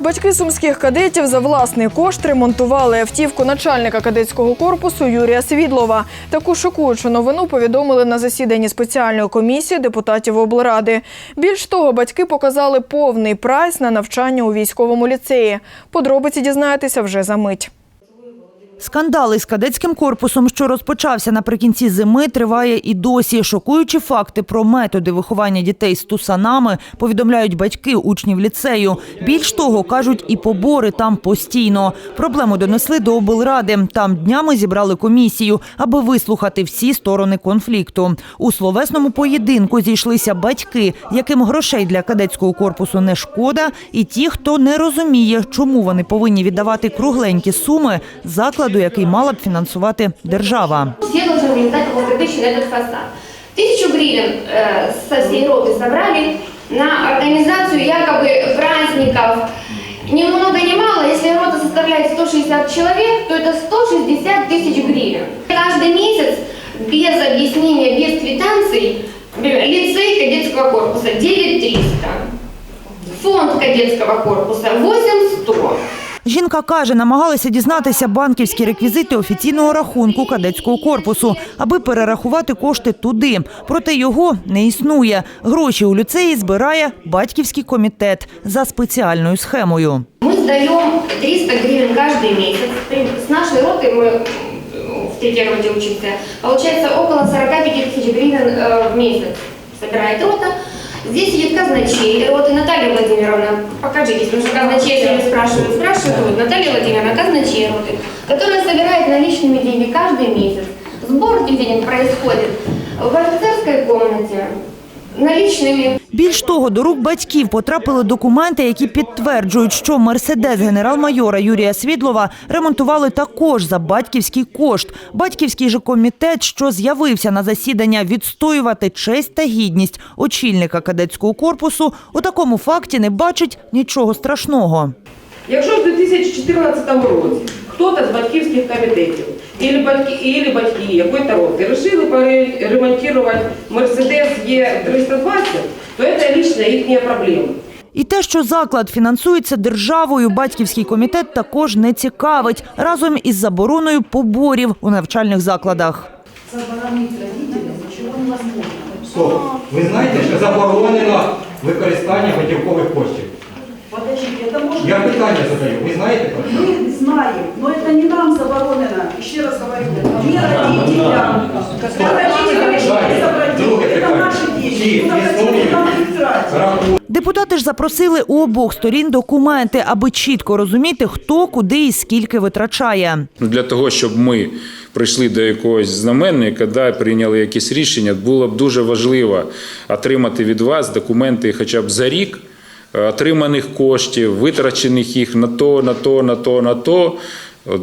Батьки сумських кадетів за власний кошт ремонтували автівку начальника кадетського корпусу Юрія Свідлова. Таку шокуючу новину повідомили на засіданні спеціальної комісії депутатів облради. Більш того, батьки показали повний прайс на навчання у військовому ліцеї. Подробиці дізнаєтеся вже за мить. Скандал із кадетським корпусом, що розпочався наприкінці зими, триває і досі. Шокуючі факти про методи виховання дітей з тусанами повідомляють батьки учнів ліцею. Більш того, кажуть, і побори там постійно. Проблему донесли до облради. Там днями зібрали комісію, аби вислухати всі сторони конфлікту. У словесному поєдинку зійшлися батьки, яким грошей для кадетського корпусу не шкода, і ті, хто не розуміє, чому вони повинні віддавати кругленькі суми закладу, який мала б фінансувати держава. Все должны влезать полторы тысячи на этот фасад. Тысячу гривен э, со всей роты собрали на организацию якобы праздников. Ни много ни мало, если рота составляет 160 человек, то это 160 тысяч гривен. Каждый месяц без объяснения, без квитанций э, лицей кадетского корпуса 9300. Фонд кадетского корпуса 8100. Жінка каже, намагалася дізнатися банківські реквізити офіційного рахунку кадетського корпусу, аби перерахувати кошти туди. Проте його не існує. Гроші у ліцеї збирає батьківський комітет за спеціальною схемою. Мы сдаем 300 гривен каждый месяц. С нашей роты мы э, в третьей роте учимся. Получается около 45 тысяч гривен э, в месяц собирает рота. Здесь сидит казначей роты Наталья Владимировна. Покажитесь, потому что казначей, если вы спрашивают, спрашивают, вот Наталья Владимировна, казначей роты, которая собирает наличными деньги каждый месяц. Сбор этих денег происходит в офицерской комнате наличными Більш того, до рук батьків потрапили документи, які підтверджують, що мерседес генерал-майора Юрія Свідлова ремонтували також за батьківський кошт. Батьківський же комітет, що з'явився на засідання відстоювати честь та гідність очільника кадетського корпусу, у такому факті не бачить нічого страшного. Якщо в 2014 році хтось з батьківських комітетів або батьки, або батьки якої-то роти вирішили поремонтувати Мерседес Е320, то це лично їхня проблема. І те, що заклад фінансується державою, батьківський комітет також не цікавить разом із забороною поборів у навчальних закладах. Стоп. Ви знаєте, що заборонено використання готівкових коштів? Подождите, это может Я быть- питання задаю. Ви знаєте про це? Мы знаем, но это не нам заборонено. Еще раз говорю, не родителям. Когда родители решили Далі. забрать Друге деньги, это питання. наши Чи деньги. Куда хотите, існує там и тратить. рахунок Депутати ж запросили у обох сторін документи, аби чітко розуміти, хто куди і скільки витрачає. Ну, Для того, щоб ми прийшли до якогось знаменника, да, прийняли якісь рішення, було б дуже важливо отримати від вас документи хоча б за рік е, отриманих коштів, витрачених їх на то, на то, на то, на то.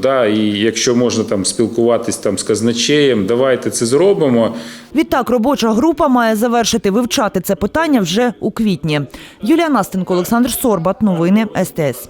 Да, і якщо можна там спілкуватись там з казначеєм, давайте це зробимо. Відтак, робоча група має завершити вивчати це питання вже у квітні. Юлія Настенко, Олександр Сорбат. Новини СТС.